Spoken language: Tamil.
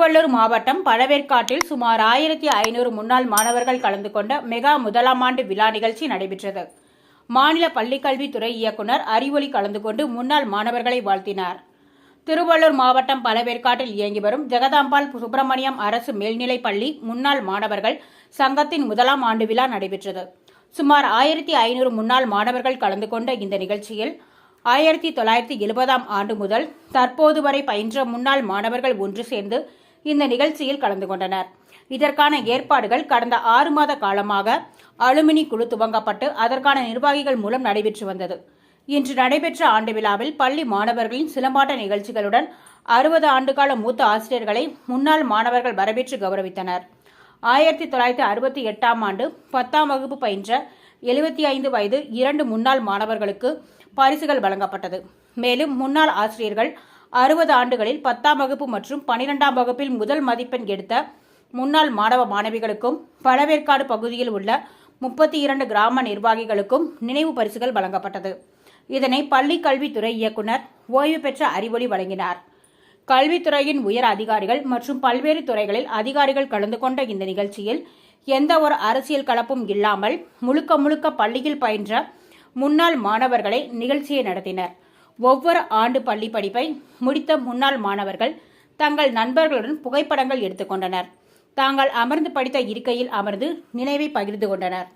திருவள்ளூர் மாவட்டம் பழவேற்காட்டில் சுமார் ஆயிரத்தி ஐநூறு முன்னாள் மாணவர்கள் கலந்து கொண்ட மெகா முதலாம் ஆண்டு விழா நிகழ்ச்சி நடைபெற்றது. மாநில பள்ளிக்கல்வித்துறை இயக்குனர் அறிவொளி கலந்து கொண்டு முன்னாள் மாணவர்களை வாழ்த்தினார். திருவள்ளூர் மாவட்டம் பழவேற்காட்டில் இயங்கி வரும் ஜெகதாம்பாள் சுப்பிரமணியம் அரசு மேல்நிலைப் பள்ளி முன்னாள் மாணவர்கள் சங்கத்தின் முதலாம் ஆண்டு விழா நடைபெற்றது. சுமார் ஆயிரத்தி ஐநூறு முன்னாள் மாணவர்கள் கலந்து கொண்ட இந்த நிகழ்ச்சியில் ஆயிரத்தி தொள்ளாயிரத்தி எழுபதாம் ஆண்டு முதல் தற்போது வரை பயின்ற முன்னாள் மாணவர்கள் ஒன்று சேர்ந்து இந்த நிகழ்ச்சியில் கலந்து கொண்டனர். இதற்கான ஏற்பாடுகள் கடந்த ஆறு மாத காலமாக அலுமினி குழு துவங்கப்பட்டு அதற்கான நிர்வாகிகள் மூலம் நடைபெற்று வந்தது. இன்று நடைபெற்ற ஆண்டு விழாவில் பள்ளி மாணவர்களின் சிலம்பாட்ட நிகழ்ச்சிகளுடன் அறுபது ஆண்டுகால மூத்த ஆசிரியர்களை முன்னாள் மாணவர்கள் வரவேற்று கௌரவித்தனர். ஆயிரத்தி தொள்ளாயிரத்தி அறுபத்தி எட்டாம் ஆண்டு பத்தாம் வகுப்பு பயின்ற எழுபத்தி ஐந்து வயது இரண்டு முன்னாள் மாணவர்களுக்கு பரிசுகள் வழங்கப்பட்டது. மேலும் முன்னாள் ஆசிரியர்கள் அறுபது ஆண்டுகளில் பத்தாம் வகுப்பு மற்றும் பனிரெண்டாம் வகுப்பில் முதல் மதிப்பெண் எடுத்த முன்னாள் மாணவ மாணவிகளுக்கும் பழவேற்காடு பகுதியில் உள்ள முப்பத்தி இரண்டு கிராம நிர்வாகிகளுக்கும் நினைவு பரிசுகள் வழங்கப்பட்டது. இதனை பள்ளி கல்வித்துறை இயக்குனர் ஓய்வு பெற்ற அறிவொளி வழங்கினார். கல்வித்துறையின் உயர் அதிகாரிகள் மற்றும் பல்வேறு துறைகளில் அதிகாரிகள் கலந்து கொண்ட இந்த நிகழ்ச்சியில் எந்த ஒரு அரசியல் கலப்பும் இல்லாமல் முழுக்க முழுக்க பள்ளியில் பயின்ற முன்னாள் மாணவர்களை நிகழ்ச்சியை நடத்தினர். ஒவ்வொரு ஆண்டு பள்ளி படிப்பை முடித்த முன்னாள் மாணவர்கள் தங்கள் நண்பர்களுடன் புகைப்படங்கள் எடுத்துக்கொண்டனர் தாங்கள் அமர்ந்து படித்த இருக்கையில் அமர்ந்து நினைவை பகிர்ந்து கொண்டனர்.